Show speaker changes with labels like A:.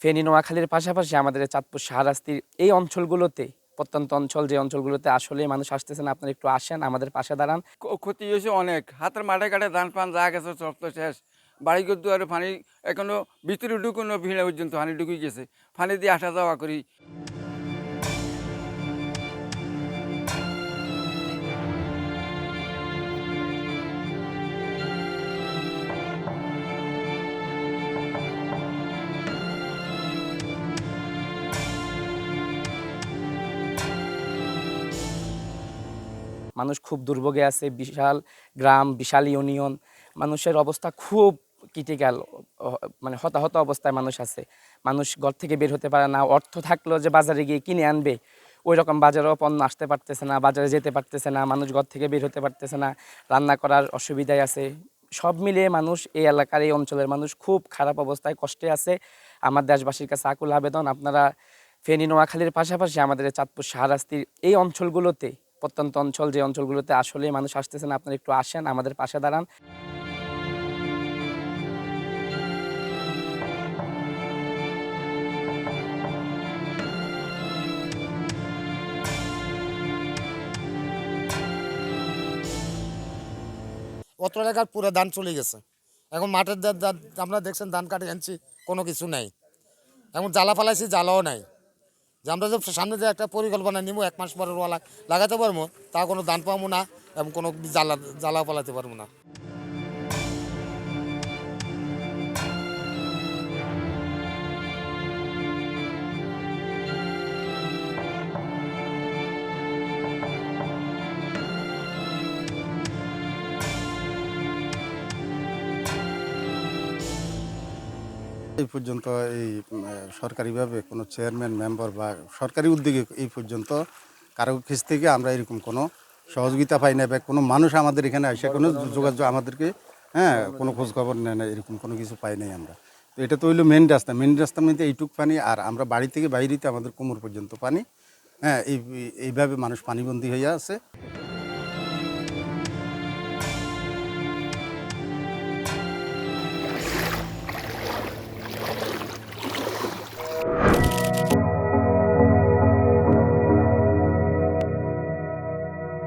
A: ফেনী, নোয়াখালীর পাশাপাশি আমাদের চাঁদপুর, শাহরাস্তির এই অঞ্চলগুলোতে, প্রত্যন্ত অঞ্চল, যে অঞ্চলগুলোতে আসলে মানুষ আসতেছেন আপনারা একটু আসেন, আমাদের পাশে দাঁড়ান।
B: ক্ষতি হয়েছে অনেক। হাতের মাঠে ঘাটে ধান পান যা গেছে, সব তো শেষ। বাড়ি করতে পানি এখনও ভিতরে ঢুকুনো ভিড়ে পর্যন্ত ফানি ঢুকে গেছে। ফানি দিয়ে আসা যাওয়া করি।
A: মানুষ খুব দুর্ভোগে আছে, বিশাল গ্রাম, বিশাল ইউনিয়ন, মানুষের অবস্থা খুব ক্রিটিক্যাল মানে হতাহত অবস্থায় মানুষ আছে। মানুষ ঘর থেকে বের হতে পারে না, অর্থ থাকলেও যে বাজারে গিয়ে কিনে আনবে ওই রকম বাজারেও পণ্য আসতে পারতেছে না, বাজারে যেতে পারতেছে না, মানুষ ঘর থেকে বের হতে পারতেছে না, রান্না করার অসুবিধায় আছে। সব মিলিয়ে মানুষ এই এলাকার, এই অঞ্চলের মানুষ খুব খারাপ অবস্থায় কষ্টে আছে। আমার দেশবাসীর কাছে আকুল আবেদন, আপনারা ফেনী, নোয়াখালীর পাশাপাশি আমাদের চাঁদপুর, শাহরাস্তির এই অঞ্চলগুলোতে প্রত্যন্ত অঞ্চল যে অঞ্চলগুলোতে আসলে মানুষ আসতেছেন আপনারা একটু আসেন, আমাদের পাশে দাঁড়ান।
C: অত এলাকার পুরো ধান চলে গেছে। এখন মাঠের আপনারা দেখছেন ধান কাটে আনছি কোনো কিছু নাই। এখন জ্বালা ফালাইছি, জ্বালাও নাই। যে আমরা যে সামনে যে একটা পরিকল্পনা নিব, এক মাস পরে রোয়া লাগাতে পারব, তা কোনো দান পাবো না এবং কোনো জ্বালা জ্বালা পালাতে পারব না।
D: এই পর্যন্ত এই সরকারিভাবে কোনো চেয়ারম্যান, মেম্বার বা সরকারি উদ্যোগে এই পর্যন্ত কারও কাছ থেকে আমরা এরকম কোনো সহযোগিতা পাই না বা কোনো মানুষ আমাদের এখানে এসে কোনো যোগাযোগ আমাদেরকে হ্যাঁ কোনো খোঁজখবর নেয় না, এরকম কোনো কিছু পাই নাই আমরা। তো এটা তো হইল মেন রাস্তা। মেন রাস্তার মধ্যে এইটুক পানি আর আমরা বাড়ি থেকে বাইরেতে আমাদের কোমর পর্যন্ত পানি হ্যাঁ এই, এইভাবে মানুষ পানিবন্দী হয়ে আছে।